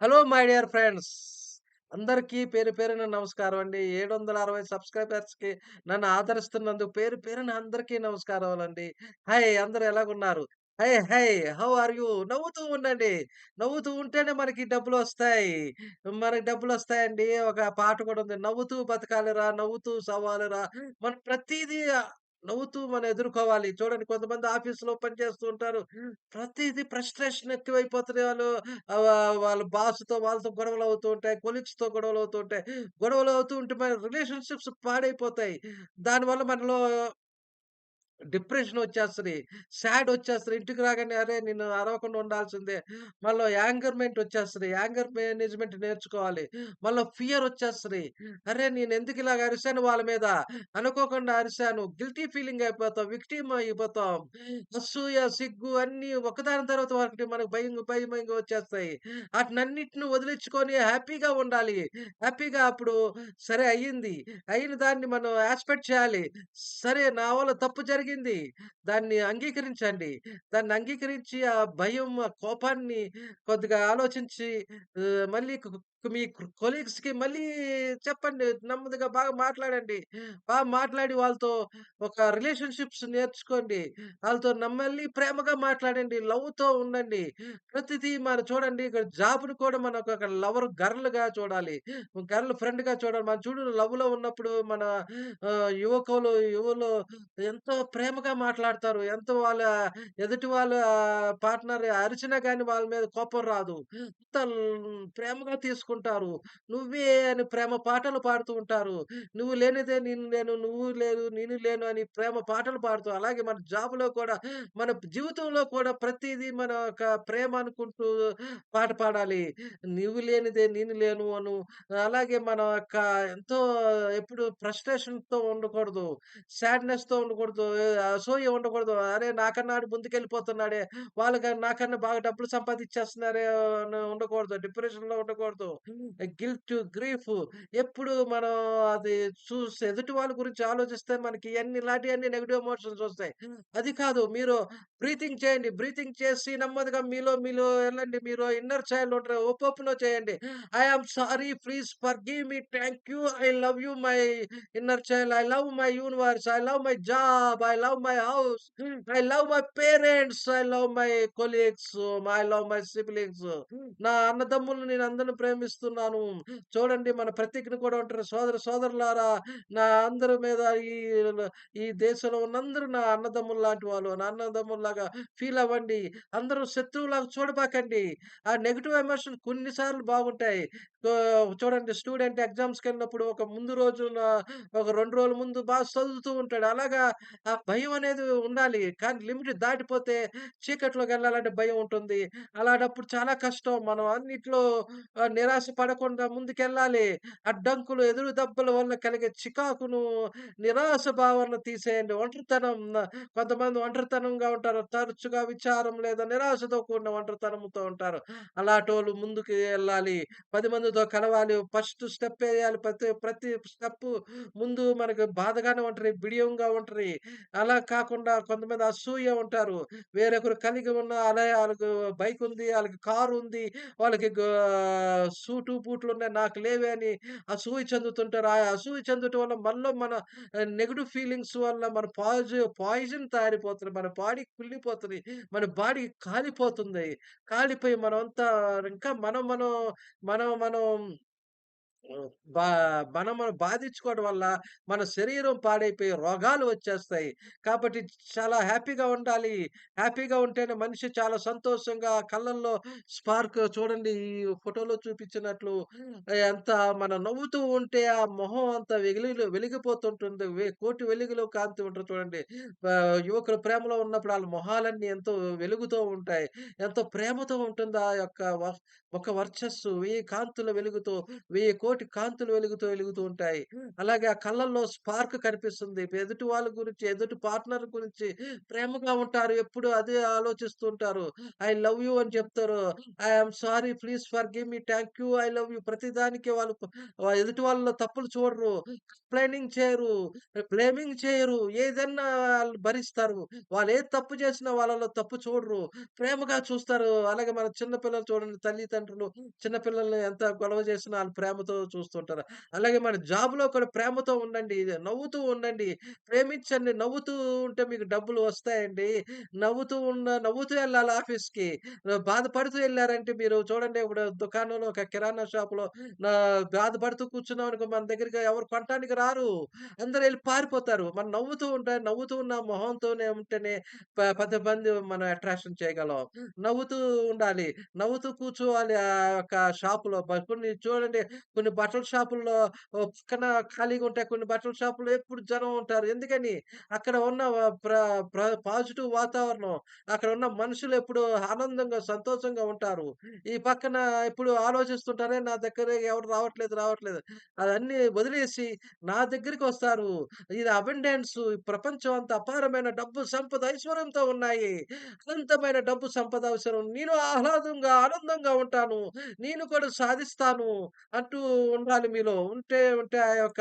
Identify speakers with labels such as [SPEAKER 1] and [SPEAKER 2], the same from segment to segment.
[SPEAKER 1] Hello my dear friends. అందరికీ పేరు పేరున నమస్కారం అండి. 760 సబ్స్క్రైబర్స్‌కి నన్ను ఆదరిస్తున్నందుకు పేరు పేరున అందరికీ నమస్కారం అండి హాయ్! అందరు ఎలాగున్నారు? Hi! Hi! How are you? నవ్వుతూ ఉండండి. నవ్వుతూ ఉంటేనే మనకి డబ్బులు వస్తాయి మనకి డబ్బులు వస్తాయండి ఒక పాట కూడా ఉంది. నవ్వుతూ బతకాలిరా, నవ్వుతూ సవాలురా మనం ప్రతిదీ నవ్వుతూ మనం ఎదుర్కోవాలి. చూడండి కొంతమంది ఆఫీస్‌లో పని చేస్తూ ఉంటారు. ప్రతీదీ ఫ్రస్ట్రేషన్ ఎక్కువైపోతది. వాళ్ళు వాళ్ళ బాస్‌తో వాళ్ళతో గొడవలవుతూ ఉంటాయి. కొలీగ్స్‌తో గొడవలవుతూ ఉంటాయి. గొడవలవుతూ ఉంటే మన రిలేషన్‌షిప్స్ పాడైపోతాయి. దానివల్ల మనలో డిప్రెషన్ వచ్చేస్తుంది సాడ్ వచ్చేస్తుంది ఇంటికి రాగానే అరే! నేను అరవకుండా ఉండాల్సిందే. మళ్ళీ యాంగర్‌మెంట్ వచ్చేస్తుంది యాంగర్ మేనేజ్‌మెంట్ నేర్చుకోవాలి. మళ్ళీ ఫియర్ వచ్చేస్తుంది అరే! నేను ఎందుకు ఇలాగ అరిసాను వాళ్ళ మీద? అనుకోకుండా అరిసాను. గిల్టీ ఫీలింగ్ అయిపోతాం. విక్టిమ్ అయిపోతాం. అసూయ, సిగ్గు అన్నీ ఒకదాని తర్వాత ఒకటి మనకు భయం భయం భయంగా వచ్చేస్తాయి. వాటినన్నిటిని వదిలించుకొని హ్యాపీగా ఉండాలి. హ్యాపీగా అప్పుడు సరే అయ్యింది. అయిన దాన్ని మనం యాక్సెప్ట్ చేయాలి. సరే నా వల్ల తప్పు జరిగింది. దాన్ని అంగీకరించండి. దాన్ని అంగీకరించి ఆ భయం, ఆ కోపాన్ని కొద్దిగా ఆలోచించి మళ్ళీ మీ కొలీగ్స్‌కి మళ్ళీ చెప్పండి. నెమ్మదిగా బాగా మాట్లాడండి. బాగా మాట్లాడి వాళ్ళతో ఒక రిలేషన్‌షిప్స్ నేర్చుకోండి. వాళ్ళతో నమ్మల్ని మళ్ళీ ప్రేమగా మాట్లాడండి. లవ్‌తో ఉండండి. ప్రతిదీ మనం చూడండి ఇక్కడ జాబ్ను కూడా మనం ఒక లవర్ గర్ల్‌గా చూడాలి. గర్ల్ ఫ్రెండ్‌గా చూడాలి. మనం చూడు లవ్‌లో ఉన్నప్పుడు మన యువకులు, యువలు ఎంతో ప్రేమగా మాట్లాడతారు. ఎంతో వాళ్ళ ఎదుటి వాళ్ళ పార్ట్నర్ అరిచినా కానీ వాళ్ళ మీద కోపం రాదు. అంత ప్రేమగా తీసుకు చేసుకుంటారు నువ్వే అని ప్రేమ పాటలు పాడుతూ ఉంటారు. నువ్వు లేనిదే నేను లేను, నువ్వు లేను, నేను లేను అని ప్రేమ పాటలు పాడుతూ అలాగే మన జాబ్‌లో కూడా మన జీవితంలో కూడా ప్రతిదీ మన ఒక ప్రేమ అనుకుంటూ పాట పాడాలి. నువ్వు లేనిదే నేను లేను అను అలాగే మన యొక్క ఎంతో ఎప్పుడు ఫ్రస్ట్రేషన్‌తో ఉండకూడదు. సాడ్‌నెస్‌తో ఉండకూడదు. అసూయ ఉండకూడదు. అరే! నాకన్నా ముందుకెళ్ళిపోతున్నాడే. వాళ్ళకి నాకన్నా బాగా డబ్బులు సంపాదించేస్తున్నారే అని ఉండకూడదు. డిప్రెషన్‌లో ఉండకూడదు. గిల్ట్, గ్రీఫ్ ఎప్పుడు మనం అది చూసి ఎదుటి వాళ్ళ గురించి ఆలోచిస్తే మనకి ఇయన్నీ ఇలాంటియన్నీ నెగెటివ్ ఎమోషన్స్ ఒస్తాయి. అది కాదు మీరు బ్రీతింగ్ చేయండి. బ్రీతింగ్ చేసి నెమ్మదిగా మీలో మీలో ఎళ్ళండి. మీరు ఇన్నర్ చైల్డ్ ఉంటారు. ఓపెన్ చేయండి. I am sorry please forgive me. Thank you. I love you my inner child. I love my universe. I love my job. I love my house. I love my parents. I love my colleagues. I love my siblings. నా అన్నదమ్ములను నేను అందరిని ప్రేమిస్తున్నాను. చూడండి మన ప్రతిజ్ఞ కూడా ఉంటారు. సోదర సోదరులారా నా అందరి మీద ఈ ఈ దేశంలో ఉన్నందరూ నా అన్నదమ్ముల్లాంటి వాళ్ళు. నా అన్నదమ్ముల్లాగా ఫీల్ అవ్వండి. అందరూ శత్రువులాగా చూడబాకండి. ఆ నెగిటివ్ ఎమోషన్ కొన్నిసార్లు బాగుంటాయి. చూడండి స్టూడెంట్ ఎగ్జామ్స్‌కెళ్ళినప్పుడు ఒక ముందు రోజున ఒక రెండు రోజుల ముందు బాగా చదువుతూ ఉంటాడు. అలాగా ఆ భయం అనేది ఉండాలి. కానీ లిమిట్ దాటిపోతే చీకట్లోకి వెళ్ళాలంటే భయం ఉంటుంది. అలాంటప్పుడు చాలా కష్టం. మనం అన్నిట్లో నిరా నిరాశ పడకుండా ముందుకెళ్ళాలి. అడ్డంకులు, ఎదురు దెబ్బల వల్ల కలిగే చికాకును, నిరాశ భావన తీసేయండి. ఒంటరితనం కొంతమంది ఒంటరితనంగా ఉంటారు. తరచుగా విచారం లేదా నిరాశతో కూడిన ఒంటరితనంతో ఉంటారు. అలాటోళ్ళు ముందుకు వెళ్ళాలి పది మందితో కలవాలి. ఫస్ట్ స్టెప్ వేయాలి ప్రతి ప్రతి స్టెప్ ముందు మనకు బాధగానే ఉంటది. బిడియంగా ఉంటది. అలా కాకుండా కొంతమంది అసూయ ఉంటారు. వేరొకరు కలిగి ఉన్న అలాగే ఉంది వాళ్ళకి కారు ఉంది వాళ్ళకి సూటు పూట్లు ఉన్నాయి నాకు లేవే అని అసూయి చెందుతుంటారు. ఆ అసూయి చెందుటం వల్ల మనలో మన నెగిటివ్ ఫీలింగ్స్ వల్ల మన పాజిటివ్ పాయిజన్ తయారైపోతుంది మన బాడీ కుళ్ళిపోతుంది మన బాడీ కాలిపోతుంది. కాలిపోయి మనమంతా ఇంకా మనం మనం మనం మనం బా మనం మనం బాధించుకోవడం వల్ల మన శరీరం పాడైపోయి రోగాలు వచ్చేస్తాయి. కాబట్టి చాలా హ్యాపీగా ఉండాలి. హ్యాపీగా ఉంటేనే మనిషి చాలా సంతోషంగా కళ్ళల్లో స్పార్క్ చూడండి ఈ ఫోటోలో చూపించినట్లు ఎంత మనం నవ్వుతూ ఉంటే ఆ మొహం అంత వెగిలిలు వెలిగిపోతుంటుంది. కోటి వెలుగులో కాంతి ఉంటుంది చూడండి. యువకులు ప్రేమలో ఉన్నప్పుడు వాళ్ళ మొహాలన్నీ ఎంతో వెలుగుతూ ఉంటాయి. ఎంతో ప్రేమతో ఉంటుంది ఆ యొక్క ఒక వర్చస్సు. వెయ్యి కాంతుల వెలుగుతో, వెయ్యి కోటి కాంతులు వెలుగుతూ, వెలుగుతూ ఉంటాయి. అలాగే ఆ కళ్ళల్లో స్పార్క్ కనిపిస్తుంది. ఎదుటి వాళ్ళ గురించి, ఎదుటి పార్ట్నర్ గురించి ప్రేమగా ఉంటారు. ఎప్పుడు అదే ఆలోచిస్తూ ఉంటారు. ఐ లవ్ యూ అని చెప్తారు. I am sorry please forgive me, thank you, I love you ప్రతిదానికి వాళ్ళు ఎదుటి వాళ్ళలో తప్పులు చూడరు. కంప్లెయినింగ్ చేయరు. బ్లేమింగ్ చేయరు. ఏదన్నా ఆళ్ళు భరిస్తారు. వాళ్ళు ఏది తప్పు చేసినా వాళ్ళలో తప్పు చూడరు. ప్రేమగా చూస్తారు. అలాగే మన చిన్న పిల్లలు చూడండి తల్లిదండ్రులు చిన్న పిల్లల్ని ఎంత గొడవ చేసినా ఆళ్ళు ప్రేమతో చూస్తుంటారు. అలాగే మన జాబ్‌లో కూడా ప్రేమతో ఉండండి. నవ్వుతూ ఉండండి. ప్రేమించండి. నవ్వుతూ ఉంటే మీకు డబ్బులు వస్తాయండి. నవ్వుతూ ఉన్న నవ్వుతూ వెళ్ళాలి ఆఫీస్‌కి. బాధపడుతూ వెళ్ళారంటే మీరు చూడండి ఇప్పుడు దుకాణంలో ఒక కిరాణా షాప్‌లో నా బాధపడుతూ కూర్చున్నామనుకో మన దగ్గరికి ఎవరు కొనటానికి రారు. అందరు వెళ్ళి పారిపోతారు. మనం నవ్వుతూ ఉంటే నవ్వుతూ ఉన్న మొహంతోనే ఉంటేనే పది మంది మనం అట్రాక్షన్ చేయగలం. నవ్వుతూ ఉండాలి. నవ్వుతూ కూర్చోవాలి ఆ యొక్క షాపులో. కొన్ని చూడండి కొన్ని బట్టల షాపుల్లో పక్కన ఖాళీగా ఉంటాయి. కొన్ని బట్టల షాపుల్లో ఎప్పుడు జనం ఉంటారు. ఎందుకని? అక్కడ ఉన్న ప్ర పాజిటివ్ వాతావరణం. అక్కడ ఉన్న మనుషులు ఎప్పుడు ఆనందంగా, సంతోషంగా ఉంటారు. ఈ పక్కన ఇప్పుడు ఆలోచిస్తుంటారే నా దగ్గర ఎవరు రావట్లేదు, రావట్లేదు. అదన్నీ వదిలేసి నా దగ్గరికి వస్తారు ఇది అబెండెన్స్ ఈ ప్రపంచం అంత అపారమైన డబ్బు, సంపద, ఐశ్వర్యంతో ఉన్నాయి. అనంతమైన డబ్బు, సంపద అవసరం. నేను ఆహ్లాదంగా, ఆనందంగా ఉంటాను. నేను కూడా సాధిస్తాను అంటూ ఉండాలి మీలో. ఉంటే ఉంటే ఆ యొక్క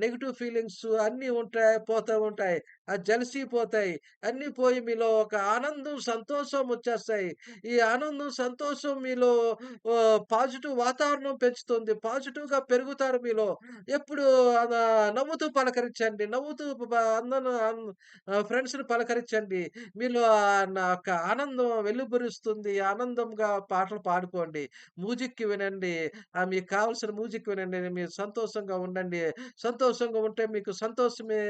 [SPEAKER 1] నెగిటివ్ ఫీలింగ్స్ అన్నీ ఉంటాయి, పోతూ ఉంటాయి. ఆ అన్ని అన్నీ పోయి మీలో ఒక ఆనందం, సంతోషం వచ్చేస్తాయి. ఈ ఆనందం, సంతోషం మీలో పాజిటివ్ వాతావరణం పెంచుతుంది. పాజిటివ్‌గా పెరుగుతారు మీలో. ఎప్పుడు నవ్వుతూ పలకరించండి. నవ్వుతూ అందరూ ఫ్రెండ్స్‌ని పలకరించండి. మీలో ఒక నా యొక్క ఆనందం వెలుబురుస్తుంది ఆనందంగా పాటలు పాడుకోండి. మ్యూజిక్కి వినండి. మీకు కావాల్సిన మ్యూజిక్ వినండి. మీరు సంతోషంగా ఉండండి. సంతోషంగా ఉంటే మీకు సంతోషమే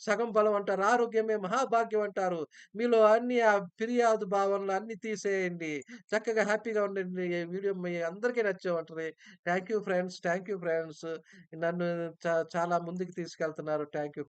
[SPEAKER 1] సగం బలం అంటారు. ఆరోగ్యమే మహాభాగ్యం అంటారు. మీలో అన్ని ఆ ఫిర్యాదు భావనలు అన్ని తీసేయండి. చక్కగా హ్యాపీగా ఉండండి. ఈ వీడియో మీ అందరికీ నచ్చే ఉంటది. You friends. Thank you friends. నన్ను చాలా ముందుకు తీసుకెళ్తున్నారు. Thank you.